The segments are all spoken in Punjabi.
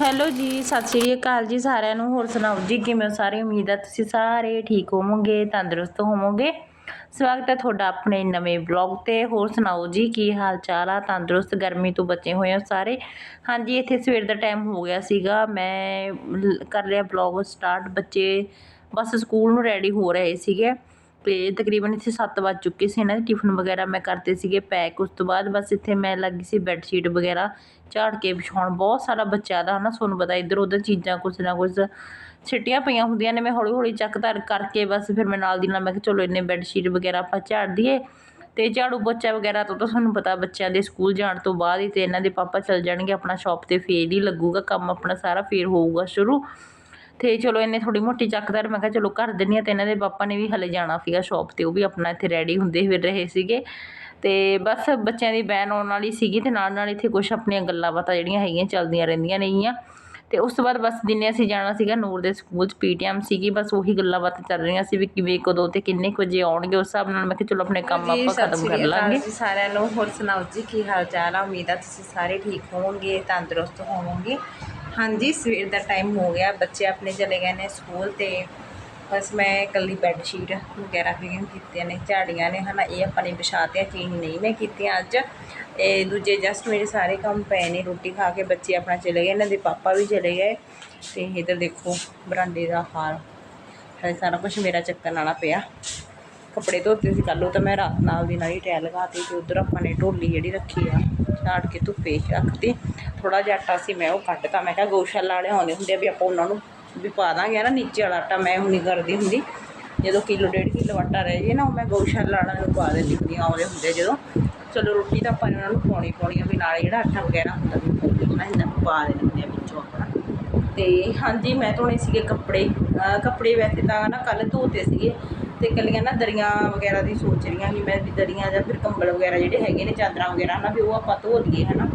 ਹੈਲੋ ਜੀ, ਸਤਿ ਸ਼੍ਰੀ ਅਕਾਲ ਜੀ ਸਾਰਿਆਂ ਨੂੰ। ਹੋਰ ਸੁਣਾਓ ਜੀ, ਕਿਵੇਂ ਹੋ? ਸਾਰੇ ਉਮੀਦ ਹੈ ਤੁਸੀਂ ਸਾਰੇ ਠੀਕ ਹੋਵੋਗੇ, ਤੰਦਰੁਸਤ ਹੋਵੋਗੇ। ਸਵਾਗਤ ਹੈ ਤੁਹਾਡਾ ਆਪਣੇ ਨਵੇਂ ਬਲੌਗ ਤੇ। ਹੋਰ ਸੁਣਾਓ ਜੀ, ਕੀ ਹਾਲ ਚਾਲ ਆ? ਤੰਦਰੁਸਤ, ਗਰਮੀ ਤੋਂ ਬਚੇ ਹੋਏ ਹੋ ਸਾਰੇ? ਹਾਂਜੀ, ਇੱਥੇ ਸਵੇਰ ਦਾ ਟਾਈਮ ਹੋ ਗਿਆ ਸੀਗਾ। ਮੈਂ ਕਰ ਰਿਹਾ ਬਲੌਗ ਸਟਾਰਟ ਬੱਚੇ ਬਸ ਸਕੂਲ ਨੂੰ ਰੈਡੀ ਹੋ ਰਹੇ ਸੀਗੇ। ਅਤੇ ਤਕਰੀਬਨ ਇੱਥੇ ਸੱਤ ਵੱਜ ਚੁੱਕੇ ਸੀ ਇਹਨਾਂ ਦੇ ਟਿਫਨ ਵਗੈਰਾ ਮੈਂ ਕਰਤੇ ਸੀਗੇ ਪੈਕ, ਉਸ ਤੋਂ ਬਾਅਦ ਬਸ ਇੱਥੇ ਮੈਂ ਲੱਗੀ ਸੀ ਬੈੱਡ ਸ਼ੀਟ ਵਗੈਰਾ, ਝਾੜ ਕੇ ਵਿਛਾਉਣ। ਬਹੁਤ ਸਾਰਾ ਬੱਚਿਆਂ ਦਾ ਹਨਾ, ਤੁਹਾਨੂੰ ਪਤਾ ਇੱਧਰ ਉੱਧਰ ਚੀਜ਼ਾਂ ਕੁਛ ਨਾ ਕੁਛ ਛਿੱਟੀਆਂ ਪਈਆਂ ਹੁੰਦੀਆਂ ਨੇ, ਮੈਂ ਹੌਲੀ ਹੌਲੀ ਚੱਕ ਧਰ ਕਰਕੇ ਬਸ ਫਿਰ ਮੈਂ ਨਾਲ ਦੀ ਨਾਲ ਮੈਂ ਕਿਹਾ ਚਲੋ ਇੰਨੇ ਬੈੱਡ ਸ਼ੀਟ ਵਗੈਰਾ ਆਪਾਂ ਝਾੜ ਦਈਏ। ਅਤੇ ਝਾੜੂ ਪੋਚਾ ਵਗੈਰਾ ਤੋਂ ਤਾਂ ਤੁਹਾਨੂੰ ਪਤਾ ਬੱਚਿਆਂ ਦੇ ਸਕੂਲ ਜਾਣ ਤੋਂ ਬਾਅਦ ਹੀ ਅਤੇ ਇਹਨਾਂ ਦੇ ਪਾਪਾ ਚੱਲ ਜਾਣਗੇ, ਆਪਣਾ ਸ਼ਾਪ ਤੇ ਫੇਰ ਹੀ ਲੱਗੂਗਾ, ਕੰਮ ਆਪਣਾ ਸਾਰਾ ਫੇਰ ਹੋਊਗਾ ਸ਼ੁਰੂ। ਤੇ ਚਲੋ ਇਹਨੇ ਥੋੜੀ ਮੋਟੀ ਚੱਕਦਾਰ ਮੈਂ ਕਿਹਾ ਚਲੋ ਕਰ ਦਿੰਨੀ ਆ ਤੇ ਇਹਨਾਂ ਦੇ ਪਾਪਾ ਨੇ ਵੀ ਹਲੇ ਜਾਣਾ ਸੀਗਾ ਸ਼ਾਪ ਤੇ ਉਹ ਵੀ ਆਪਣਾ ਇੱਥੇ ਰੈਡੀ ਹੁੰਦੇ ਫਿਰ ਰਹੇ ਸੀਗੇ। ਤੇ ਬਸ ਬੱਚਿਆਂ ਦੀ ਬੈਨ ਆਉਣ ਵਾਲੀ ਸੀਗੀ ਤੇ ਨਾਲ ਨਾਲ ਇੱਥੇ ਕੁਝ ਆਪਣੀਆਂ ਗੱਲਾਂ ਬਾਤਾਂ ਜਿਹੜੀਆਂ ਹੈਗੀਆਂ ਚੱਲਦੀਆਂ ਰਹਿੰਦੀਆਂ ਨੇਗੀਆਂ ਤੇ ਉਸ ਤੋਂ ਬਾਅਦ ਬਸ ਦਿਨੇ ਅਸੀਂ ਜਾਣਾ ਸੀਗਾ ਨੂਰ ਦੇ ਸਕੂਲ 'ਚ ਪੀਟੀਐਮ ਸੀਗੀ ਬਸ ਉਹੀ ਗੱਲਾਂ ਬਾਤਾਂ ਚੱਲ ਰਹੀਆਂ ਸੀ ਵੀ ਕਿਵੇਂ ਕਦੋਂ ਤੇ ਕਿੰਨੇ ਕੁ ਵਜੇ ਆਉਣਗੇ ਉਸ ਹਿਸਾਬ ਨਾਲ ਮੈਂ ਕਿਹਾ ਚਲੋ ਆਪਣੇ ਕੰਮ ਜੀ, ਆਪਾਂ ਸਤਿ ਖਤਮ ਸ਼੍ਰੀ ਕਰ ਅਕਾਲ ਲਾਂਗੇ। ਜੀ ਸਾਰਿਆਂ ਨੂੰ। ਹੋਰ ਸੁਣਾਓ ਜੀ ਕੀ ਹਾਲ ਚਾਲ ਆ? ਉਮੀਦ ਆ ਤੁਸੀਂ ਸਾਰੇ ਠੀਕ ਹੋਵੋਗੇ ਤੰਦਰੁਸਤ ਹੋਵੋਗੇ। ਹਾਂਜੀ, ਸਵੇਰ ਦਾ ਟਾਈਮ ਹੋ ਗਿਆ। ਬੱਚੇ ਆਪਣੇ ਚਲੇ ਗਏ ਨੇ ਸਕੂਲ ਤੇ। ਬਸ ਮੈਂ ਇਕੱਲੀ ਬੈੱਡ ਸ਼ੀਟ ਵਗੈਰਾ ਕਲੀਨ ਕੀਤੀਆਂ ਨੇ, ਝਾੜੀਆਂ ਨੇ। ਹਨਾ, ਇਹ ਆਪਾਂ ਨੇ ਵਿਛਾਤੀਆਂ ਚੇਂਜ ਨਹੀਂ ਮੈਂ ਕੀਤੀਆਂ ਅੱਜ। ਇਹ ਦੂਜੇ ਜਸਟ ਮੇਰੇ ਸਾਰੇ ਕੰਮ ਪਏ ਨੇ, ਰੋਟੀ ਖਾ ਕੇ ਬੱਚੇ ਆਪਣਾ ਚਲੇ ਗਏ, ਇਹਨਾਂ ਦੇ ਪਾਪਾ ਵੀ ਚਲੇ ਗਏ। ਤੇ ਇੱਧਰ ਦੇਖੋ, ਬਰਾਂਡੇ ਦਾ ਹਾਲ। ਹੈ ਸਾਰਾ ਕੁਝ ਮੇਰਾ ਚੱਕਣ ਵਾਲਾ ਪਿਆ। ਕੱਪੜੇ ਧੋਤੇ ਸੀ ਕੱਲ੍ਹ ਤਾਂ ਮੈਂ ਰਾਤ ਨਾਲ ਦੀ ਨਾਲ ਹੀ ਟੈਲ ਲਗਾਤੀ ਤੇ ਉਧਰ ਆਪਾਂ ਨੇ ਢੋਲੀ ਜਿਹੜੀ ਰੱਖੀ ਆ। ਝਾੜ ਕੇ ਧੁੱਪੇ ਰੱਖਤੀ ਥੋੜਾ ਜਿਹਾ ਆਟਾ ਸੀ ਮੈਂ ਉਹ ਕੱਢਤਾ ਮੈਂ ਕਿਹਾ ਗਊਸ਼ਾਲਾ ਵਾਲੇ ਆਉਂਦੇ ਹੁੰਦੇ ਆ ਵੀ ਆਪਾਂ ਉਹਨਾਂ ਨੂੰ ਵੀ ਪਾ ਦਾਂਗੇ ਨਾ ਨੀਚੇ ਵਾਲਾ ਆਟਾ ਮੈਂ ਹੁਣ ਕਰਦੀ ਹੁੰਦੀ। ਜਦੋਂ ਕਿਲੋ, ਡੇਢ ਕਿਲੋ ਆਟਾ ਰਹਿ ਜੇ ਨਾ, ਉਹ ਮੈਂ ਗਊਸ਼ਾਲਾ ਵਾਲਿਆਂ ਨੂੰ ਪਾ ਦਿੰਦੀ ਹੁੰਦੀ ਆਉਂਦੇ ਹੁੰਦੇ ਜਦੋਂ। ਚਲੋ ਰੋਟੀ ਤਾਂ ਆਪਾਂ ਨੇ ਉਹਨਾਂ ਨੂੰ ਪਾਉਣੀ ਪਾਉਣੀ ਆ ਵੀ ਨਾਲ ਜਿਹੜਾ ਆਟਾ ਵਗੈਰਾ ਹੁੰਦਾ ਵੀ ਉਹ ਨਾ ਇਹਨਾਂ ਨੂੰ ਪਾ ਦੇਣੇ ਹੁੰਦੇ ਆ ਵਿੱਚੋਂ ਆਪਣਾ ਤੇ ਹਾਂਜੀ, ਮੈਂ ਧੋਣੇ ਸੀਗੇ ਕੱਪੜੇ। ਕੱਪੜੇ ਵੈਸੇ ਤਾਂ ਨਾ ਕੱਲ ਧੋਤੇ ਸੀਗੇ। ਤੇ ਕੱਲੀਆਂ ਨਾ ਦਰੀਆਂ ਵਗੈਰਾ ਦੀ ਸੋਚ ਰਹੀਆਂ ਕਿ ਮੈਂ ਵੀ ਦਰੀਆਂ ਜਾਂ ਫਿਰ ਕੰਬਲ ਵਗੈਰਾ ਜਿਹੜੇ ਹੈਗੇ ਨੇ, ਚਾਦਰਾਂ ਵਗੈਰਾ ਨਾ ਵੀ ਉਹ ਆਪਾਂ ਧੋ ਲਈਏ, ਹਨਾ।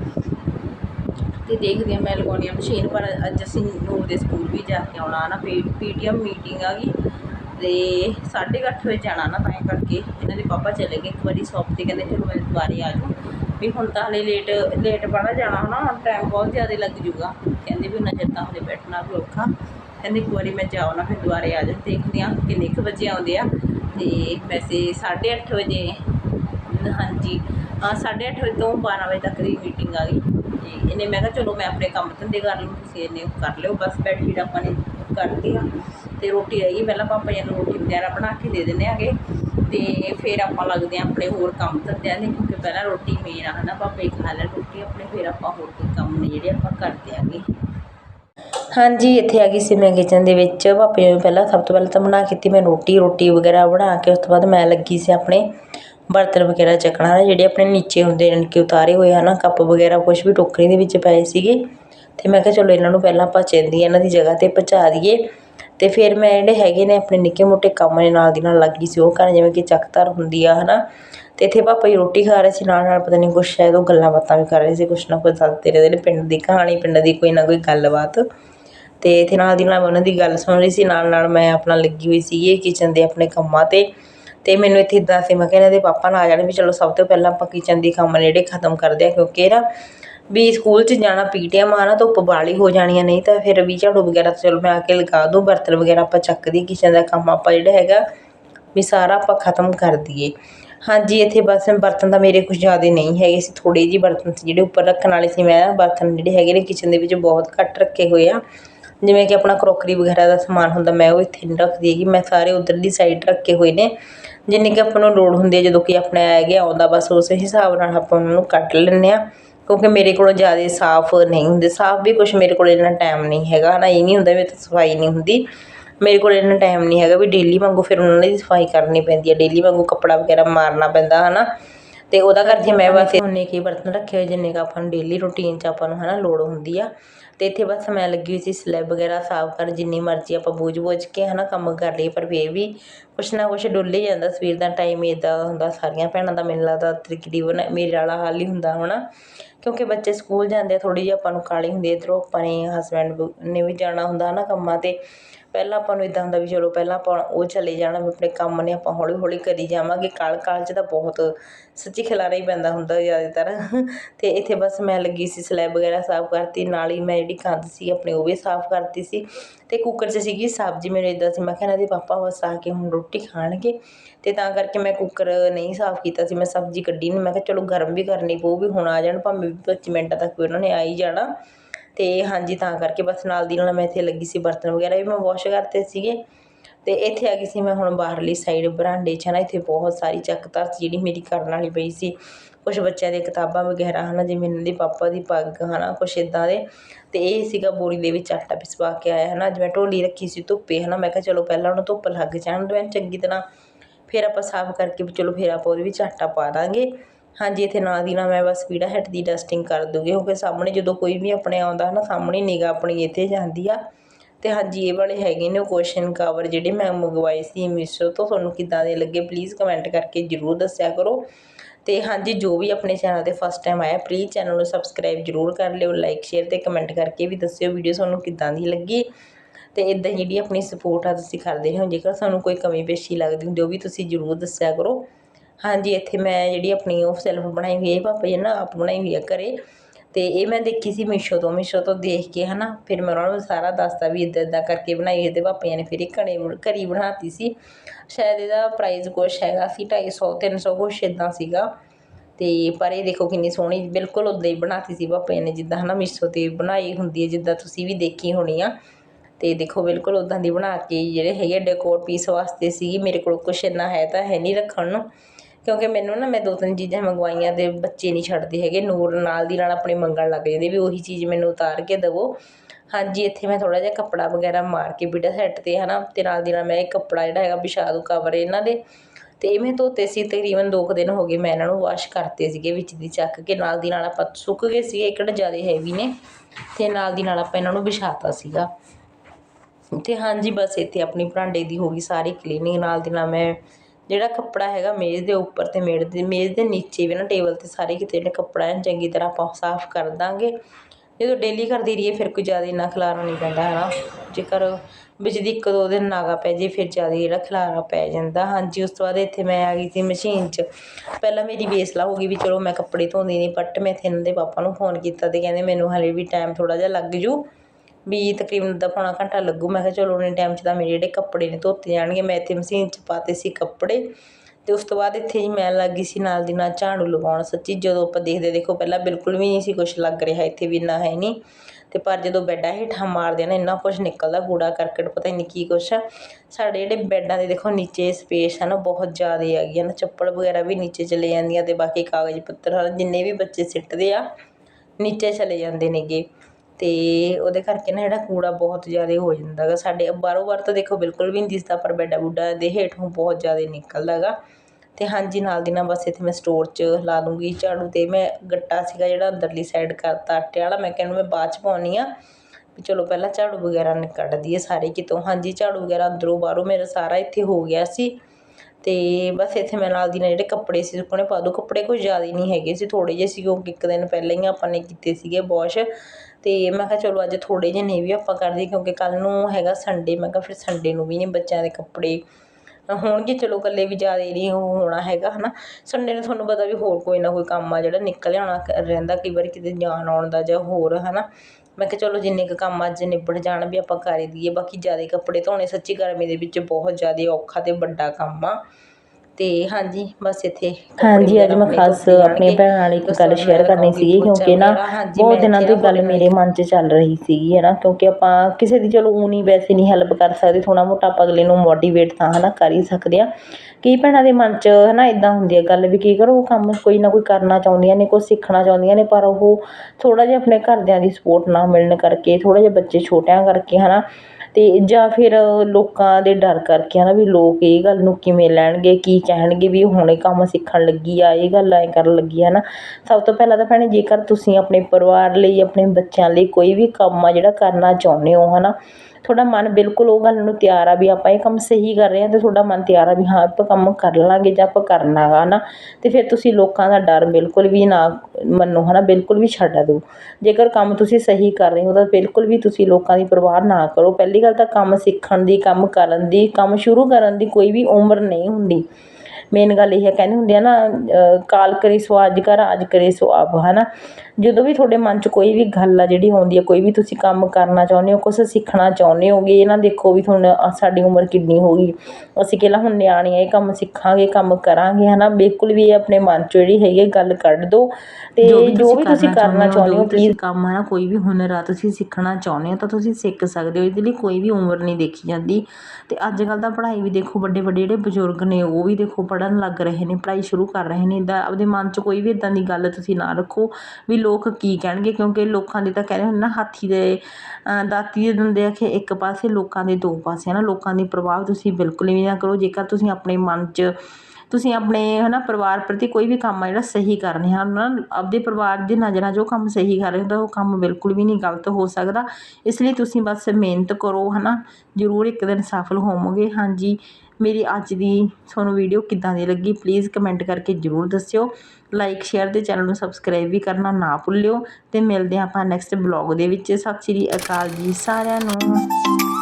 ਤੇ ਦੇਖਦੇ ਆ ਮੈਂ ਲਗਾਉਣੀ ਆ ਮਸ਼ੀਨ, ਪਰ ਅੱਜ ਅਸੀਂ ਨੂਰ ਦੇ ਸਕੂਲ ਵੀ ਜਾ ਕੇ ਆਉਣਾ ਨਾ ਪੀ ਪੀਟੀਐਮ ਮੀਟਿੰਗ ਆ ਗਈ। ਤੇ 8:30 ਵਜੇ ਜਾਣਾ ਨਾ ਤਾਂ ਕਰਕੇ ਇਹਨਾਂ ਦੇ ਪਾਪਾ ਚਲੇ ਗਏ, ਇੱਕ ਵਾਰੀ ਸ਼ੌਪ ਤੇ ਕਹਿੰਦੇ ਚਲੋ ਮੈਂ ਦੁਬਾਰੇ ਆ ਜਾਊਂ। ਵੀ ਹੁਣ ਤਾਂ ਹਲੇ ਲੇਟ ਲੇਟ ਪੜਾ ਜਾਣਾ, ਹਨਾ ਟਾਈਮ ਬਹੁਤ ਜ਼ਿਆਦਾ ਲੱਗ ਜੂਗਾ। ਕਹਿੰਦੇ ਵੀ ਉਹਨਾਂ ਚਿਰ ਤਾਂ ਹਲੇ ਬੈਠਣਾ ਵੀ ਔਖਾ। ਕਹਿੰਦੇ ਇੱਕ ਵਾਰੀ ਮੈਂ ਜਾਉ ਨਾ, ਫਿਰ ਦੁਬਾਰੇ ਆ ਜਾ ਦੇਖਦੇ ਆ ਕਿੰਨੇ ਕੁ ਵਜੇ ਆਉਂਦੇ ਆ। ਤੇ ਵੈਸੇ 8:30 ਵਜੇ, ਹਾਂਜੀ ਹਾਂ 8:30 ਵਜੇ ਤੋਂ 12 ਵਜੇ ਤੱਕ ਦੀ ਮੀਟਿੰਗ ਆ ਗਈ। ਤੇ ਇਹਨੇ ਮੈਂ ਕਿਹਾ, ਚਲੋ ਮੈਂ ਆਪਣੇ ਕੰਮ ਧੰਦੇ ਕਰ ਲੂੰ, ਤੁਸੀਂ ਇਹਨੇ ਕਰ ਲਿਓ, ਬਸ ਬੈਠ ਕੇ ਆਪਾਂ ਨੇ ਕਰਤੀ ਆ। ਤੇ ਰੋਟੀ ਰਹੀ ਪਹਿਲਾਂ ਪਾਪਾ ਜੀ ਨੂੰ ਰੋਟੀ ਵਗੈਰਾ ਬਣਾ ਕੇ ਦੇ ਦਿੰਦੇ ਆਗੇ। ਤੇ ਫਿਰ ਆਪਾਂ ਲੱਗਦੇ ਆ ਆਪਣੇ ਹੋਰ ਕੰਮ ਧੰਦਿਆਂ ਦੇ, ਕਿਉਂਕਿ ਪਹਿਲਾਂ ਰੋਟੀ ਮੇਨ ਆ, ਹਨਾ, ਪਾਪਾ ਹੀ ਖਾ ਲੈ ਰੋਟੀ ਆਪਣੇ, ਫਿਰ ਆਪਾਂ ਹੋਰ ਕੋਈ ਕੰਮ ਨੇ ਜਿਹੜੇ ਆਪਾਂ ਕਰਦੇ ਆਗੇ। ਹਾਂਜੀ, ਇੱਥੇ ਆ ਗਈ ਸੀ ਮੈਂ ਕਿਚਨ ਦੇ ਵਿੱਚ। ਪਾਪੇ ਜੀ ਨੂੰ ਪਹਿਲਾਂ ਸਭ ਤੋਂ ਪਹਿਲਾਂ ਤਾਂ ਬਣਾ ਕੀਤੀ ਮੈਂ ਰੋਟੀ ਰੋਟੀ ਵਗੈਰਾ ਬਣਾ ਕੇ, ਉਸ ਤੋਂ ਬਾਅਦ ਮੈਂ ਲੱਗੀ ਸੀ ਆਪਣੇ ਬਰਤਨ ਵਗੈਰਾ ਚੱਕਣਾ ਨਾ ਜਿਹੜੇ ਆਪਣੇ ਨੀਚੇ ਹੁੰਦੇ ਨੇ ਕਿ ਉਤਾਰੇ ਹੋਏ, ਹਨਾ, ਕੱਪ ਵਗੈਰਾ, ਕੁਛ ਵੀ ਟੋਕਰੀ ਦੇ ਵਿੱਚ ਪਏ ਸੀਗੇ। ਅਤੇ ਮੈਂ ਕਿਹਾ, ਚਲੋ, ਇਹਨਾਂ ਨੂੰ ਪਹਿਲਾਂ ਆਪਾਂ ਚਿੰਦੀ ਇਹਨਾਂ ਦੀ ਜਗ੍ਹਾ ਤੇ ਪਹੁੰਚਾ ਦਈਏ। ਅਤੇ ਫਿਰ ਮੈਂ ਜਿਹੜੇ ਹੈਗੇ ਨੇ, ਆਪਣੇ ਨਿੱਕੇ ਮੋਟੇ ਕੰਮ ਦੇ ਨਾਲ ਦੀ ਨਾਲ ਲੱਗ ਗਈ ਸੀ ਉਹ ਕਰਨ ਜਿਵੇਂ ਕਿ ਚੱਕਤਰ ਹੁੰਦੀ ਆ ਹੈ ਨਾ ਅਤੇ ਇੱਥੇ ਪਾਪਾ ਜੀ ਰੋਟੀ ਖਾ ਰਹੇ ਸੀ, ਨਾਲ ਨਾਲ ਪਤਾ ਨਹੀਂ ਕੁਛ ਸ਼ਾਇਦ ਉਹ ਗੱਲਾਂ ਬਾਤਾਂ ਵੀ ਕਰ ਰਹੇ ਸੀ, ਕੁਛ ਨਾ ਕੁਛ ਦੱਸਦੇ ਰਹਿੰਦੇ ਨੇ, ਪਿੰਡ ਦੀ ਕਹਾਣੀ, ਪਿੰਡ ਦੀ ਕੋਈ ਨਾ ਕੋਈ ਗੱਲਬਾਤ। ਅਤੇ ਇੱਥੇ ਨਾਲ ਦੀ ਨਾਲ ਮੈਂ ਉਹਨਾਂ ਦੀ ਗੱਲ ਸੁਣ ਰਹੀ ਸੀ, ਨਾਲ ਨਾਲ ਮੈਂ ਆਪਣਾ ਲੱਗੀ ਹੋਈ ਸੀਗੀ ਕਿਚਨ ਦੇ ਆਪਣੇ ਕੰਮਾਂ ਤੇ। ਅਤੇ ਮੈਨੂੰ ਇੱਥੇ ਇੱਦਾਂ ਸੀ, ਮੈਂ ਕਿਹਾ ਇਹਨਾਂ ਦੇ ਪਾਪਾ ਨਾਲ ਆ ਜਾਣ ਵੀ ਚਲੋ ਸਭ ਤੋਂ ਪਹਿਲਾਂ ਆਪਾਂ ਕਿਚਨ ਦੀ ਕੰਮ ਨੇ ਜਿਹੜੇ ਖਤਮ ਕਰਦੇ ਆ ਕਿਉਂਕਿ ਨਾ ਵੀ ਸਕੂਲ 'ਚ ਜਾਣਾ ਪੀਟੀਐਮ ਆ ਨਾ ਧੁੱਪ ਬਾਲੀ ਹੋ ਜਾਣੀ ਜਾਣੀਆਂ ਨਹੀਂ ਤਾਂ ਫਿਰ ਵੀ ਝਾੜੂ ਵਗੈਰਾ ਤਾਂ ਚਲੋ ਮੈਂ ਆ ਕੇ ਲਗਾ ਦੂੰ, ਬਰਤਨ ਵਗੈਰਾ ਆਪਾਂ ਚੱਕਦੀ ਕਿਚਨ ਦਾ ਕੰਮ ਆਪਾਂ ਜਿਹੜਾ ਹੈਗਾ, ਵੀ ਸਾਰਾ ਆਪਾਂ ਖਤਮ ਕਰ ਦਈਏ। ਹਾਂਜੀ, ਇੱਥੇ ਬਸ ਬਰਤਨ ਤਾਂ ਮੇਰੇ ਕੁਝ ਜ਼ਿਆਦਾ ਨਹੀਂ ਹੈਗੇ ਸੀ, ਥੋੜ੍ਹੇ ਜਿਹੇ ਬਰਤਨ ਸੀ ਜਿਹੜੇ ਉੱਪਰ ਰੱਖਣ ਵਾਲੇ ਸੀ ਮੈਂ। ਬਰਤਨ ਜਿਹੜੇ ਹੈਗੇ ਨੇ ਕਿਚਨ ਦੇ ਵਿੱਚ ਬਹੁਤ ਘੱਟ ਰੱਖੇ ਹੋਏ ਆ। ਜਿਵੇਂ ਕਿ ਆਪਣਾ ਕਰੋਕਰੀ ਵਗੈਰਾ ਦਾ ਸਮਾਨ ਹੁੰਦਾ, ਮੈਂ ਉਹ ਇੱਥੇ ਨਹੀਂ ਰੱਖਦੀ ਹੈਗੀ, ਮੈਂ ਸਾਰੇ ਉਧਰਲੀ ਸਾਈਡ ਰੱਖੇ ਹੋਏ ਨੇ। ਜਿੰਨੀ ਕਿ ਆਪਾਂ ਨੂੰ ਲੋੜ ਹੁੰਦੀ ਹੈ, ਜਦੋਂ ਕਿ ਆਪਣੇ ਆ ਗਿਆ ਆਉਂਦਾ, ਬਸ ਉਸ ਹਿਸਾਬ ਨਾਲ ਆਪਾਂ ਉਹਨਾਂ ਨੂੰ ਕੱਟ ਲੈਂਦੇ ਆ ਕਿਉਂਕਿ ਮੇਰੇ ਕੋਲੋਂ ਜ਼ਿਆਦਾ ਸਾਫ਼ ਨਹੀਂ ਹੁੰਦੇ, ਸਾਫ਼ ਵੀ ਕੁਝ ਮੇਰੇ ਕੋਲ ਇੰਨਾ ਟਾਈਮ ਨਹੀਂ ਹੈਗਾ ਨਾ ਇਹ ਨਹੀਂ ਹੁੰਦਾ ਮੇਰੇ ਤੋਂ ਸਫ਼ਾਈ ਨਹੀਂ ਹੁੰਦੀ। ਮੇਰੇ ਕੋਲ ਇੰਨਾ ਟਾਈਮ ਨਹੀਂ ਹੈਗਾ ਵੀ ਡੇਲੀ ਵਾਂਗੂ ਫਿਰ ਉਹਨਾਂ ਦੀ ਸਫ਼ਾਈ ਕਰਨੀ ਪੈਂਦੀ ਹੈ ਡੇਲੀ ਵਾਂਗੂ ਕੱਪੜਾ ਵਗੈਰਾ ਮਾਰਨਾ ਪੈਂਦਾ ਹੈ ਨਾ ਅਤੇ ਉਹਦਾ ਕਰਕੇ ਮੈਂ ਬਸ ਉਹਨੇ ਕੀ ਬਰਤਨ ਰੱਖੇ ਹੋਏ, ਜਿੰਨੇ ਕੁ ਆਪਾਂ ਨੂੰ ਡੇਲੀ ਰੂਟੀਨ 'ਚ ਆਪਾਂ ਨੂੰ ਹੈ ਨਾ ਲੋੜ ਹੁੰਦੀ ਆ। ਅਤੇ ਇੱਥੇ ਬਸ ਮੈਂ ਲੱਗੀ ਹੋਈ ਸੀ ਸਲੈਬ ਵਗੈਰਾ ਸਾਫ਼ ਕਰਨ, ਜਿੰਨੀ ਮਰਜ਼ੀ ਆਪਾਂ ਬੂਝ-ਬੂਝ ਕੇ ਹੈ ਨਾ ਕੰਮ ਕਰ ਲਈਏ, ਪਰ ਫਿਰ ਵੀ ਕੁਛ ਨਾ ਕੁਛ ਡੁੱਲ ਹੀ ਜਾਂਦਾ, ਸਵੇਰ ਦਾ ਟਾਈਮ ਇੱਦਾਂ ਹੁੰਦਾ, ਸਾਰੀਆਂ ਭੈਣਾਂ ਦਾ ਮੈਨੂੰ ਲੱਗਦਾ ਤਕਰੀਬਨ ਮੇਰੇ ਵਾਲਾ ਹਾਲ ਹੀ ਹੁੰਦਾ ਹੋਣਾ ਕਿਉਂਕਿ ਬੱਚੇ ਸਕੂਲ ਜਾਂਦੇ ਆ, ਥੋੜ੍ਹੀ ਜਿਹੀ ਆਪਾਂ ਨੂੰ ਕਾਹਲੀ ਹੁੰਦੀ ਇੱਧਰੋਂ ਆਪਾਂ ਨੇ ਹਸਬੈਂਡ ਨੇ ਵੀ ਜਾਣਾ ਹੁੰਦਾ ਹੈ ਨਾ ਕੰਮਾਂ 'ਤੇ। ਪਹਿਲਾਂ ਆਪਾਂ ਨੂੰ ਇੱਦਾਂ ਹੁੰਦਾ ਵੀ ਚਲੋ ਪਹਿਲਾਂ ਆਪਾਂ ਉਹ ਚਲੇ ਜਾਣਾ, ਵੀ ਆਪਣੇ ਕੰਮ ਨੇ ਆਪਾਂ ਹੌਲੀ ਹੌਲੀ ਕਰੀ ਜਾਵਾਂਗੇ। ਕਾਲ ਕਾਲ 'ਚ ਤਾਂ ਬਹੁਤ ਸੱਚੀ ਖਿਲਾਰਾ ਹੀ ਪੈਂਦਾ ਹੁੰਦਾ ਜ਼ਿਆਦਾਤਰ। ਅਤੇ ਇੱਥੇ ਬਸ ਮੈਂ ਲੱਗੀ ਸੀ, ਸਲੈਬ ਵਗੈਰਾ ਸਾਫ਼ ਕਰਤੀ, ਨਾਲ ਹੀ ਮੈਂ ਜਿਹੜੀ ਕੰਧ ਸੀ ਆਪਣੀ ਉਹ ਵੀ ਸਾਫ਼ ਕਰਤੀ ਸੀ। ਅਤੇ ਕੁੱਕਰ 'ਚ ਸੀਗੀ ਸਬਜ਼ੀ, ਮੈਨੂੰ ਇੱਦਾਂ ਸੀ, ਮੈਂ ਕਿਹਾ ਇਹਨਾਂ ਦੇ ਪਾਪਾ ਬਸ ਆ ਕੇ ਹੁਣ ਰੋਟੀ ਖਾਣਗੇ। ਅਤੇ ਤਾਂ ਕਰਕੇ ਮੈਂ ਕੁੱਕਰ ਨਹੀਂ ਸਾਫ਼ ਕੀਤਾ ਸੀ, ਮੈਂ ਸਬਜ਼ੀ ਕੱਢੀ ਨਹੀਂ ਮੈਂ ਕਿਹਾ ਚਲੋ ਗਰਮ ਵੀ ਕਰਨੀ ਪਊ, ਵੀ ਹੁਣ ਆ ਜਾਣ, ਭਾਵੇਂ ਪੱਚੀ ਮਿੰਟਾਂ ਤੱਕ ਵੀ ਉਹਨਾਂ ਨੇ ਆ ਹੀ ਜਾਣਾ। ਅਤੇ ਹਾਂਜੀ ਤਾਂ ਕਰਕੇ ਬਸ ਨਾਲ ਦੀ ਨਾਲ ਮੈਂ ਇੱਥੇ ਲੱਗੀ ਸੀ ਬਰਤਨ ਵਗੈਰਾ ਵੀ ਮੈਂ ਵਾਸ਼ ਕਰਤੇ ਸੀਗੇ। ਅਤੇ ਇੱਥੇ ਆ ਗਈ ਸੀ ਮੈਂ ਹੁਣ ਬਾਹਰਲੀ ਸਾਈਡ ਬਰਾਂਡੇ 'ਚ, ਹੈ ਨਾ, ਇੱਥੇ ਬਹੁਤ ਸਾਰੀ ਚੱਕ ਧਰਤੀ ਜਿਹੜੀ ਮੇਰੀ ਕਰਨ ਵਾਲੀ ਪਈ ਸੀ। ਕੁਛ ਬੱਚਿਆਂ ਦੀਆਂ ਕਿਤਾਬਾਂ ਵਗੈਰਾ, ਹੈ ਨਾ, ਜਿਵੇਂ ਇਹਨਾਂ ਦੀ ਪਾਪਾ ਦੀ ਪੱਗ, ਹੈ ਨਾ, ਕੁਛ ਇੱਦਾਂ ਦੇ। ਅਤੇ ਇਹ ਸੀਗਾ ਬੋਰੀ ਦੇ ਵਿੱਚ ਆਟਾ ਪਿਸਵਾ ਕੇ ਆਇਆ, ਹੈ ਨਾ, ਅੱਜ ਮੈਂ ਢੋਲੀ ਰੱਖੀ ਸੀ ਧੁੱਪੇ, ਹੈ ਨਾ, ਮੈਂ ਕਿਹਾ ਚਲੋ ਪਹਿਲਾਂ ਉਹਨੂੰ ਧੁੱਪ ਲੱਗ ਜਾਣ ਦਿਓ ਐਨ ਚੰਗੀ ਤਰ੍ਹਾਂ। ਫਿਰ ਆਪਾਂ ਸਾਫ਼ ਕਰਕੇ ਚਲੋ ਫਿਰ ਆਪਾਂ ਉਹਦੇ ਵਿੱਚ ਆਟਾ ਪਾ ਦਾਂਗੇ। ਹਾਂਜੀ, ਇੱਥੇ ਨਾਲ ਦੀ ਨਾਲ ਮੈਂ ਬਸ ਪੀੜਾ ਹੈੱਡ ਦੀ ਡਸਟਿੰਗ ਕਰ ਦੂੰਗੀ। ਕਿਉਂਕਿ ਸਾਹਮਣੇ ਜਦੋਂ ਕੋਈ ਵੀ ਆਪਣੇ ਆਉਂਦਾ ਹੈ ਨਾ ਸਾਹਮਣੇ ਨਿਗਾਹ ਆਪਣੀ ਇੱਥੇ ਜਾਂਦੀ ਆ। ਅਤੇ ਹਾਂਜੀ, ਇਹ ਵਾਲੇ ਹੈਗੇ ਨੇ ਕੁਸ਼ਨ ਕਵਰ ਜਿਹੜੇ ਮੈਂ ਮੰਗਵਾਏ ਸੀ ਮੀਸ਼ੋ ਤੋਂ। ਤੁਹਾਨੂੰ ਕਿੱਦਾਂ ਦੇ ਲੱਗੇ? ਪਲੀਜ਼ ਕਮੈਂਟ ਕਰਕੇ ਜ਼ਰੂਰ ਦੱਸਿਆ ਕਰੋ। ਅਤੇ ਹਾਂਜੀ, ਜੋ ਵੀ ਆਪਣੇ ਚੈਨਲ 'ਤੇ ਫਸਟ ਟਾਈਮ ਆਇਆ ਪਲੀਜ਼ ਚੈਨਲ ਨੂੰ ਸਬਸਕ੍ਰਾਈਬ ਜ਼ਰੂਰ ਕਰ ਲਿਓ। ਲਾਈਕ ਸ਼ੇਅਰ ਅਤੇ ਕਮੈਂਟ ਕਰਕੇ ਵੀ ਦੱਸਿਓ ਵੀਡੀਓ ਤੁਹਾਨੂੰ ਕਿੱਦਾਂ ਦੀ ਲੱਗੀ। ਅਤੇ ਇੱਦਾਂ ਜਿਹੜੀ ਆਪਣੀ ਸਪੋਰਟ ਆ, ਤੁਸੀਂ ਕਰਦੇ ਰਹੋ। ਜੇਕਰ ਸਾਨੂੰ ਕੋਈ ਕਮੀ ਪੇਸ਼ੀ ਲੱਗਦੀ ਹੁੰਦੀ, ਉਹ ਵੀ ਤੁਸੀਂ ਜ਼ਰੂਰ ਦੱਸਿਆ ਕਰੋ। ਹਾਂਜੀ, ਇੱਥੇ ਮੈਂ ਜਿਹੜੀ ਆਪਣੀ ਉਹ ਸੈਲਫ ਬਣਾਈ ਹੋਈ ਹੈ ਪਾਪਾ ਜੀ ਨੇ ਨਾ ਆਪ ਬਣਾਈ ਹੋਈ ਆ ਘਰੇ। ਅਤੇ ਇਹ ਮੈਂ ਦੇਖੀ ਸੀ ਮੀਸ਼ੋ ਤੋਂ ਮੀਸ਼ੋ ਤੋਂ ਦੇਖ ਕੇ ਹੈ ਨਾ ਫਿਰ ਮੈਂ ਉਹਨਾਂ ਨੂੰ ਸਾਰਾ ਦੱਸਤਾ ਵੀ ਇੱਦਾਂ ਇੱਦਾਂ ਕਰਕੇ ਬਣਾਈ ਹੈ ਅਤੇ ਪਾਪਾ ਨੇ ਫਿਰ ਇਹ ਘਰੇ ਘਰੀ ਬਣਾਤੀ ਸੀ। ਸ਼ਾਇਦ ਇਹਦਾ ਪ੍ਰਾਈਸ ਕੁਛ ਹੈਗਾ ਸੀ ਢਾਈ ਸੌ, ਤਿੰਨ ਸੌ ਕੁਛ ਇੱਦਾਂ ਸੀਗਾ। ਅਤੇ ਪਰ ਇਹ ਦੇਖੋ ਕਿੰਨੀ ਸੋਹਣੀ, ਬਿਲਕੁਲ ਉੱਦਾਂ ਹੀ ਬਣਾਤੀ ਸੀ ਪਾਪਿਆਂ ਨੇ, ਜਿੱਦਾਂ ਹੈ ਨਾ ਮੀਸ਼ੋ 'ਤੇ ਬਣਾਈ ਹੁੰਦੀ ਹੈ, ਜਿੱਦਾਂ ਤੁਸੀਂ ਵੀ ਦੇਖੀ ਹੋਣੀ ਆ। ਅਤੇ ਦੇਖੋ ਬਿਲਕੁਲ ਉੱਦਾਂ ਦੀ ਬਣਾ ਕੇ ਜਿਹੜੇ ਹੈਗੇ ਡੈਕੋਰ ਪੀਸ ਵਾਸਤੇ ਸੀਗੀ, ਮੇਰੇ ਕੋਲ ਕੁਛ ਇੰਨਾ ਹੈ ਤਾਂ ਹੈ ਨਹੀਂ ਰੱਖਣ ਨੂੰ। ਕਿਉਂਕਿ ਮੈਨੂੰ ਨਾ ਮੈਂ ਦੋ ਤਿੰਨ ਚੀਜ਼ਾਂ ਮੰਗਵਾਈਆਂ ਅਤੇ ਬੱਚੇ ਨਹੀਂ ਛੱਡਦੇ ਹੈਗੇ। ਨੂਰ ਨਾਲ ਦੀ ਨਾਲ ਆਪਣੇ ਮੰਗਣ ਲੱਗ ਜਾਂਦੇ ਵੀ ਉਹੀ ਚੀਜ਼ ਮੈਨੂੰ ਉਤਾਰ ਕੇ ਦੇਵੋ। ਹਾਂਜੀ, ਇੱਥੇ ਮੈਂ ਥੋੜ੍ਹਾ ਜਿਹਾ ਕੱਪੜਾ ਵਗੈਰਾ ਮਾਰ ਕੇ ਬੀੜਾ ਸੈੱਟ 'ਤੇ ਹੈ ਨਾ ਅਤੇ ਨਾਲ ਦੀ ਨਾਲ ਮੈਂ ਇਹ ਕੱਪੜਾ ਜਿਹੜਾ ਹੈਗਾ ਵਿਛਾ ਦੂੰ ਕਵਰ ਇਹਨਾਂ ਦੇ। ਅਤੇ ਇਹ ਮੈਂ ਧੋਤੇ ਸੀ, ਤਕਰੀਬਨ ਦੋ ਕੁ ਦਿਨ ਹੋ ਗਏ ਮੈਂ ਇਹਨਾਂ ਨੂੰ ਵਾਸ਼ ਕਰਤੇ ਸੀਗੇ ਵਿੱਚ ਦੀ ਚੱਕ ਕੇ। ਨਾਲ ਦੀ ਨਾਲ ਆਪਾਂ ਸੁੱਕ ਗਏ ਸੀਗੇ, ਇੱਕ ਨਾ ਜ਼ਿਆਦਾ ਹੈਵੀ ਨੇ ਅਤੇ ਨਾਲ ਦੀ ਨਾਲ ਆਪਾਂ ਇਹਨਾਂ ਨੂੰ ਵਿਛਾਤਾ ਸੀਗਾ। ਅਤੇ ਹਾਂਜੀ, ਬਸ ਇੱਥੇ ਆਪਣੀ ਭਰਾਂਡੇ ਦੀ ਹੋ ਗਈ ਸਾਰੀ ਕਲੀਨਿੰਗ ਨਾਲ ਦੀ ਨਾਲ ਮੈਂ ਜਿਹੜਾ ਕੱਪੜਾ ਹੈਗਾ ਮੇਜ਼ ਦੇ ਉੱਪਰ ਅਤੇ ਮੇਜ਼ ਦੇ ਮੇਜ਼ ਦੇ ਨੀਚੇ ਵੀ ਨਾ ਟੇਬਲ 'ਤੇ ਸਾਰੇ ਕਿਤੇ ਜਿਹੜਾ ਕੱਪੜਾ ਹੈ, ਚੰਗੀ ਤਰ੍ਹਾਂ ਆਪਾਂ ਸਾਫ਼ ਕਰ ਦਾਂਗੇ। ਜਦੋਂ ਡੇਲੀ ਕਰਦੀ ਰਹੀਏ, ਫਿਰ ਕੋਈ ਜ਼ਿਆਦਾ ਇੰਨਾ ਖਿਲਾਰਾ ਨਹੀਂ ਪੈਂਦਾ ਹੈ ਨਾ ਜੇਕਰ ਵਿੱਚ ਦੀ ਇੱਕ ਦੋ ਦਿਨ ਨਾਗਾ ਪੈ ਜੇ, ਫਿਰ ਜ਼ਿਆਦਾ ਜਿਹੜਾ ਖਿਲਾਰਾ ਪੈ ਜਾਂਦਾ। ਹਾਂਜੀ, ਉਸ ਤੋਂ ਬਾਅਦ ਇੱਥੇ ਮੈਂ ਆ ਗਈ ਸੀ ਮਸ਼ੀਨ 'ਚ। ਪਹਿਲਾਂ ਮੇਰੀ ਵੇਸਲਾ ਹੋ ਗਈ ਵੀ ਚਲੋ ਮੈਂ ਕੱਪੜੇ ਧੋਂਦੀ ਨਹੀਂ ਬਟ ਮੈਂ ਇੱਥੇ ਇਹਨਾਂ ਦੇ ਪਾਪਾ ਨੂੰ ਫੋਨ ਕੀਤਾ ਅਤੇ ਕਹਿੰਦੇ ਮੈਨੂੰ ਹਾਲੇ ਵੀ ਟਾਈਮ ਥੋੜ੍ਹਾ ਜਿਹਾ ਲੱਗ ਜੂ। ਵੀ ਤਕਰੀਬਨ ਅੱਧਾ ਪੌਣਾ ਘੰਟਾ ਲੱਗੂ। ਮੈਂ ਕਿਹਾ ਚਲੋ ਉਨੇ ਟਾਈਮ 'ਚ ਤਾਂ ਮੇਰੇ ਜਿਹੜੇ ਕੱਪੜੇ ਨੇ ਧੋਤੇ ਜਾਣਗੇ। ਮੈਂ ਇੱਥੇ ਮਸ਼ੀਨ 'ਚ ਪਾਤੇ ਸੀ ਕੱਪੜੇ। ਅਤੇ ਉਸ ਤੋਂ ਬਾਅਦ ਇੱਥੇ ਜੀ ਮੈਂ ਲੱਗ ਗਈ ਸੀ ਨਾਲ ਦੀ ਨਾਲ ਝਾੜੂ ਲਗਾਉਣ ਸੱਚੀ। ਜਦੋਂ ਆਪਾਂ ਦੇਖਦੇ ਦੇਖੋ ਪਹਿਲਾਂ ਬਿਲਕੁਲ ਵੀ ਨਹੀਂ ਸੀ ਕੁਛ ਲੱਗ ਰਿਹਾ। ਇੱਥੇ ਵੀ ਇੰਨਾ ਹੈ ਨਹੀਂ। ਅਤੇ ਪਰ ਜਦੋਂ ਬੈੱਡਾਂ ਹੇਠਾਂ ਮਾਰਦੇ ਆ ਨਾ, ਇੰਨਾ ਕੁਛ ਨਿਕਲਦਾ ਕੂੜਾ ਕਰਕਟ, ਪਤਾ ਹੀ ਨਹੀਂ ਕੀ ਕੁਛ ਆ। ਸਾਡੇ ਜਿਹੜੇ ਬੈੱਡਾਂ ਦੇ ਦੇਖੋ ਨੀਚੇ ਸਪੇਸ ਹੈ ਨਾ, ਬਹੁਤ ਜ਼ਿਆਦਾ ਹੈਗੀ ਹੈ ਨਾ। ਚੱਪਲ ਵਗੈਰਾ ਵੀ ਨੀਚੇ ਚਲੇ ਜਾਂਦੀਆਂ ਅਤੇ ਬਾਕੀ ਕਾਗਜ਼ ਪੱਤਰ ਹਨ ਜਿੰਨੇ ਵੀ ਬੱਚੇ ਸਿੱਟਦੇ ਆ, ਨੀਚੇ ਚਲੇ ਜਾਂਦੇ ਨੇਗੇ। ਅਤੇ ਉਹਦੇ ਕਰਕੇ ਨਾ ਜਿਹੜਾ ਕੂੜਾ ਬਹੁਤ ਜ਼ਿਆਦਾ ਹੋ ਜਾਂਦਾ ਗਾ। ਸਾਡੇ ਬਾਹਰੋਂ ਬਾਹਰ ਤਾਂ ਦੇਖੋ ਬਿਲਕੁਲ ਵੀ ਨਹੀਂ ਦਿਸਦਾ, ਪਰ ਬੈਡਾਂ ਬੁੱਡਾਂ ਦੇ ਹੇਠੋਂ ਬਹੁਤ ਜ਼ਿਆਦਾ ਨਿਕਲਦਾ ਗਾ। ਅਤੇ ਹਾਂਜੀ, ਨਾਲ ਦੀ ਨਾਲ ਬਸ ਇੱਥੇ ਮੈਂ ਸਟੋਰ 'ਚ ਲਾ ਦੂੰਗੀ ਝਾੜੂ ਅਤੇ ਮੈਂ ਗੱਟਾ ਸੀਗਾ ਜਿਹੜਾ ਅੰਦਰਲੀ ਸਾਈਡ ਕਰਤਾ, ਆਟੇ ਵਾਲਾ। ਮੈਂ ਕਹਿੰਦਾ ਮੈਂ ਬਾਅਦ 'ਚ ਪਾਉਂਦੀ ਹਾਂ ਵੀ ਚਲੋ ਪਹਿਲਾਂ ਝਾੜੂ ਵਗੈਰਾ ਨ ਕੱਢ ਦਈਏ ਸਾਰੇ ਕਿਤੋਂ। ਹਾਂਜੀ, ਝਾੜੂ ਵਗੈਰਾ ਅੰਦਰੋਂ ਬਾਹਰੋਂ ਮੇਰਾ ਸਾਰਾ ਇੱਥੇ ਹੋ ਗਿਆ ਸੀ। ਅਤੇ ਬਸ ਇੱਥੇ ਮੈਂ ਨਾਲ ਦੀ ਨਾਲ ਜਿਹੜੇ ਕੱਪੜੇ ਸੀ ਸੁੱਕਣੇ ਪਾ ਦੂੰ ਕੱਪੜੇ ਕੁਛ ਜ਼ਿਆਦਾ ਨਹੀਂ ਹੈਗੇ ਸੀ, ਥੋੜ੍ਹੇ ਜਿਹੇ ਸੀ ਕਿਉਂਕਿ ਇੱਕ ਦਿਨ ਪਹਿਲਾਂ ਹੀ ਆਪਾਂ ਨੇ ਕੀਤੇ ਸੀਗੇ ਵਾਸ਼। ਅਤੇ ਮੈਂ ਕਿਹਾ ਚਲੋ ਅੱਜ ਥੋੜ੍ਹੇ ਜਿਹੇ ਨਹੀਂ ਵੀ ਆਪਾਂ ਕਰਦੇ ਕਿਉਂਕਿ ਕੱਲ੍ਹ ਨੂੰ ਹੈਗਾ ਸੰਡੇ ਮੈਂ ਕਿਹਾ ਫਿਰ ਸੰਡੇ ਨੂੰ ਵੀ ਨਹੀਂ ਬੱਚਿਆਂ ਦੇ ਕੱਪੜੇ। ਹੋਣਗੇ ਚਲੋ ਇਕੱਲੇ ਵੀ ਜ਼ਿਆਦਾ ਨਹੀਂ ਉਹ ਹੋਣਾ ਹੈਗਾ ਹੈ ਨਾ ਸੰਡੇ ਨੂੰ ਤੁਹਾਨੂੰ ਪਤਾ ਵੀ ਹੋਰ ਕੋਈ ਨਾ ਕੋਈ ਕੰਮ ਆ ਜਿਹੜਾ ਨਿਕਲ ਆਉਣਾ ਰਹਿੰਦਾ, ਕਈ ਵਾਰ ਕਿਤੇ ਜਾਣ ਆਉਣ ਦਾ ਜਾਂ ਹੋਰ ਹੈ ਨਾ ਮੈਂ ਕਿਹਾ ਚਲੋ ਜਿੰਨੇ ਕੁ ਕੰਮ ਅੱਜ ਨਿਬੜ ਜਾਣ ਵੀ ਆਪਾਂ ਕਰ ਹੀ ਦਈਏ, ਬਾਕੀ ਜ਼ਿਆਦਾ ਕੱਪੜੇ ਧੋਣੇ ਸੱਚੀ ਗਰਮੀ ਦੇ ਵਿੱਚ ਬਹੁਤ ਜ਼ਿਆਦਾ ਔਖਾ ਅਤੇ ਵੱਡਾ ਕੰਮ ਆ। ਅਤੇ ਹਾਂਜੀ ਬਸ ਇੱਥੇ ਹਾਂਜੀ ਅੱਜ ਮੈਂ ਖਾਸ ਆਪਣੀ। ਭੈਣ ਨਾਲ ਇੱਕ ਗੱਲ ਤੋਂ ਸ਼ੇਅਰ ਕਰਨੀ ਪੋਚਾ ਕਿਉਂਕਿ ਨਾ ਬਹੁਤ ਦਿਨਾਂ ਤੋਂ ਗੱਲ ਮੇਰੇ ਮਨ 'ਚ ਚੱਲ ਰਹੀ ਸੀਗੀ ਹੈ ਨਾ ਕਿਉਂਕਿ ਆਪਾਂ ਕਿਸੇ ਦੀ ਚਲੋ ਨਹੀਂ ਵੈਸੇ ਨਹੀਂ ਹੈਲਪ ਕਰ ਸਕਦੇ ਥੋੜ੍ਹਾ ਮੋਟਾ ਆਪਾਂ ਅਗਲੇ ਨੂੰ ਮੋਟੀਵੇਟ ਤਾਂ ਹੈ ਨਾ ਕਰ ਹੀ ਸਕਦੇ ਆ ਕਈ ਭੈਣਾਂ ਦੇ ਮਨ 'ਚ ਹੈ ਨਾ ਇਦਾਂ ਹੁੰਦੀ ਹੈ ਗੱਲ ਵੀ ਕੀ ਕਰੋ ਉਹ ਕੰਮ ਕੋਈ ਨਾ ਕੋਈ ਕਰਨਾ ਚਾਹੁੰਦੀਆਂ ਨੇ ਕੁਛ ਸਿੱਖਣਾ ਚਾਹੁੰਦੀਆਂ ਨੇ ਪਰ ਉਹ ਥੋੜ੍ਹਾ ਜਿਹਾ ਆਪਣੇ ਘਰਦਿਆਂ ਦੀ ਸਪੋਰਟ ਨਾ ਮਿਲਣ ਕਰਕੇ ਥੋੜ੍ਹਾ ਜਿਹਾ ਬੱਚੇ ਛੋਟਿਆਂ ਕਰਕੇ ਹੈ ਨਾ ਅਤੇ ਜਾਂ ਫਿਰ ਲੋਕਾਂ ਦੇ ਡਰ ਕਰਕੇ ਹੈ ਨਾ ਵੀ ਲੋਕ ਇਹ ਗੱਲ ਨੂੰ ਕਿਵੇਂ ਲੈਣਗੇ, ਕੀ ਕਹਿਣਗੇ ਵੀ ਹੁਣ ਇਹ ਕੰਮ ਸਿੱਖਣ ਲੱਗੀ ਆ, ਇਹ ਗੱਲ ਐਂ ਕਰਨ ਲੱਗੀ ਹੈ ਨਾ ਸਭ ਤੋਂ ਪਹਿਲਾਂ ਤਾਂ ਭੈਣੇ ਜੇਕਰ ਤੁਸੀਂ ਆਪਣੇ ਪਰਿਵਾਰ ਲਈ, ਆਪਣੇ ਬੱਚਿਆਂ ਲਈ ਕੋਈ ਵੀ ਕੰਮ ਆ ਜਿਹੜਾ ਕਰਨਾ ਚਾਹੁੰਦੇ ਹੋ ਹੈ ਨਾ ਤੁਹਾਡਾ ਮਨ ਬਿਲਕੁਲ ਉਹ ਗੱਲ ਨੂੰ ਤਿਆਰ ਆ ਵੀ ਆਪਾਂ ਇਹ ਕੰਮ ਸਹੀ ਕਰ ਰਹੇ ਹਾਂ ਅਤੇ ਤੁਹਾਡਾ ਮਨ ਤਿਆਰ ਆ ਵੀ ਹਾਂ, ਆਪਾਂ ਕੰਮ ਕਰ ਲਾਂਗੇ ਜਾਂ ਆਪਾਂ ਕਰਨਾ ਗਾ ਹੈ ਨਾ ਅਤੇ ਫਿਰ ਤੁਸੀਂ ਲੋਕਾਂ ਦਾ ਡਰ ਬਿਲਕੁਲ ਵੀ ਨਾ ਮੰਨੋ ਨਾ ਬਿਲਕੁਲ ਵੀ ਛੱਡ ਦਿਓ। ਜੇਕਰ ਕੰਮ ਤੁਸੀਂ ਸਹੀ ਕਰ ਰਹੇ ਹੋ ਤਾਂ ਬਿਲਕੁਲ ਵੀ ਤੁਸੀਂ ਲੋਕਾਂ ਦੀ ਪਰਵਾਹ ਨਾ ਕਰੋ। ਪਹਿਲੀ ਗੱਲ ਤਾਂ ਕੰਮ ਸਿੱਖਣ ਦੀ, ਕੰਮ ਕਰਨ ਦੀ, ਕੰਮ ਸ਼ੁਰੂ ਕਰਨ ਦੀ ਕੋਈ ਵੀ ਉਮਰ ਨਹੀਂ ਹੁੰਦੀ। ਮੇਨ ਗੱਲ ਇਹ ਹੈ, ਕਹਿੰਦੇ ਹੁੰਦੇ ਆ ਨਾ ਕਾਲ ਕਰੇ ਸੋ ਅੱਜ ਕਰ ਅੱਜ ਕਰੇ ਸੋ ਆਪ ਹੈ ਨਾ ਜਦੋਂ ਵੀ ਤੁਹਾਡੇ ਮਨ 'ਚ ਕੋਈ ਵੀ ਗੱਲ ਆ ਜਿਹੜੀ ਆਉਂਦੀ ਹੈ ਕੋਈ ਵੀ ਤੁਸੀਂ ਕੰਮ ਕਰਨਾ ਚਾਹੁੰਦੇ ਹੋ ਕੁਛ ਸਿੱਖਣਾ ਚਾਹੁੰਦੇ ਹੋਗੇ ਇਹ ਨਾ ਦੇਖੋ ਵੀ ਹੁਣ ਸਾਡੀ ਉਮਰ ਕਿੰਨੀ ਹੋ ਗਈ। ਅਸੀਂ ਕਿਹੜਾ ਹੁਣ ਨਿਆਣੇ ਆ ਇਹ ਕੰਮ ਸਿੱਖਾਂਗੇ ਕੰਮ ਕਰਾਂਗੇ ਹਨਾ? ਬਿਲਕੁਲ ਵੀ ਇਹ ਆਪਣੇ ਮਨ 'ਚ ਜਿਹੜੀ ਹੈਗੀ ਹੈ ਗੱਲ ਕੱਢ ਦਿਓ ਤੇ ਜੋ ਵੀ ਤੁਸੀਂ ਕਰਨਾ ਚਾਹੁੰਦੇ ਹੋ ਪਲੀਜ਼ ਕੰਮ ਹੈ ਨਾ ਕੋਈ ਵੀ ਹੁਨਰ ਆ ਤੁਸੀਂ ਸਿੱਖਣਾ ਚਾਹੁੰਦੇ ਹੋ ਤਾਂ ਤੁਸੀਂ ਸਿੱਖ ਸਕਦੇ ਹੋ। ਇਹਦੇ ਲਈ ਕੋਈ ਵੀ ਉਮਰ ਨਹੀਂ ਦੇਖੀ ਜਾਂਦੀ। ਤੇ ਅੱਜ ਕੱਲ੍ਹ ਤਾਂ ਪੜ੍ਹਾਈ ਵੀ ਦੇਖੋ ਵੱਡੇ ਵੱਡੇ ਜਿਹੜੇ ਬਜ਼ੁਰਗ ਨੇ ਉਹ ਵੀ ਦੇਖੋ ਪੜ੍ਹਨ ਲੱਗ ਰਹੇ ਨੇ ਪੜ੍ਹਾਈ ਸ਼ੁਰੂ ਕਰ ਰਹੇ ਨੇ। ਇੱਦਾਂ ਆਪਦੇ ਮਨ 'ਚ ਕੋਈ ਵੀ ਇਦਾਂ ਦੀ ਗੱਲ ਤੁਸੀਂ ਨਾ ਰੱਖੋ ਵੀ ਲੋਕ ਕੀ ਕਹਿਣਗੇ? ਕਿਉਂਕਿ ਲੋਕਾਂ ਦੇ ਤਾਂ ਕਹਿੰਦੇ ਹੁੰਦੇ ਨਾ ਹਾਥੀ ਦੇ ਦਾਤੀ ਦੇ ਦਿੰਦੇ ਆਖੇ ਇੱਕ ਪਾਸੇ ਲੋਕਾਂ ਦੇ ਦੋ ਪਾਸੇ ਹੈ ਨਾ, ਲੋਕਾਂ ਦੀ ਪ੍ਰਭਾਵ ਤੁਸੀਂ ਬਿਲਕੁਲ ਵੀ ਨਾ ਕਰੋ। ਜੇਕਰ ਤੁਸੀਂ ਆਪਣੇ ਮਨ 'ਚ, ਤੁਸੀਂ ਆਪਣੇ ਹੈ ਨਾ ਪਰਿਵਾਰ ਪ੍ਰਤੀ ਕੋਈ ਵੀ ਕੰਮ ਆ ਜਿਹੜਾ ਸਹੀ ਕਰਨੇ ਹਨ ਨਾ ਆਪਦੇ ਪਰਿਵਾਰ ਦੀ ਨਜ਼ਰਾਂ 'ਚ ਉਹ ਕੰਮ ਸਹੀ ਕਰ ਰਹੇ ਤਾਂ ਉਹ ਕੰਮ ਬਿਲਕੁਲ ਵੀ ਨਹੀਂ ਗਲਤ ਹੋ ਸਕਦਾ। ਇਸ ਲਈ ਤੁਸੀਂ ਬਸ ਮਿਹਨਤ ਕਰੋ ਹੈ ਨਾ ਜ਼ਰੂਰ ਇੱਕ ਦਿਨ ਸਫਲ ਹੋਵੋਗੇ। ਹਾਂਜੀ ਮੇਰੀ ਅੱਜ ਦੀ ਤੁਹਾਨੂੰ ਵੀਡੀਓ ਕਿੱਦਾਂ ਦੀ ਲੱਗੀ ਪਲੀਜ਼ ਕਮੈਂਟ ਕਰਕੇ ਜ਼ਰੂਰ ਦੱਸਿਓ। ਲਾਈਕ ਸ਼ੇਅਰ ਅਤੇ ਚੈਨਲ ਨੂੰ ਸਬਸਕ੍ਰਾਈਬ ਵੀ ਕਰਨਾ ਨਾ ਭੁੱਲਿਓ। ਅਤੇ ਮਿਲਦੇ ਹਾਂ ਆਪਾਂ ਨੈਕਸਟ ਬਲੌਗ ਦੇ ਵਿੱਚ। ਸਤਿ ਸ਼੍ਰੀ ਅਕਾਲ ਜੀ ਸਾਰਿਆਂ ਨੂੰ।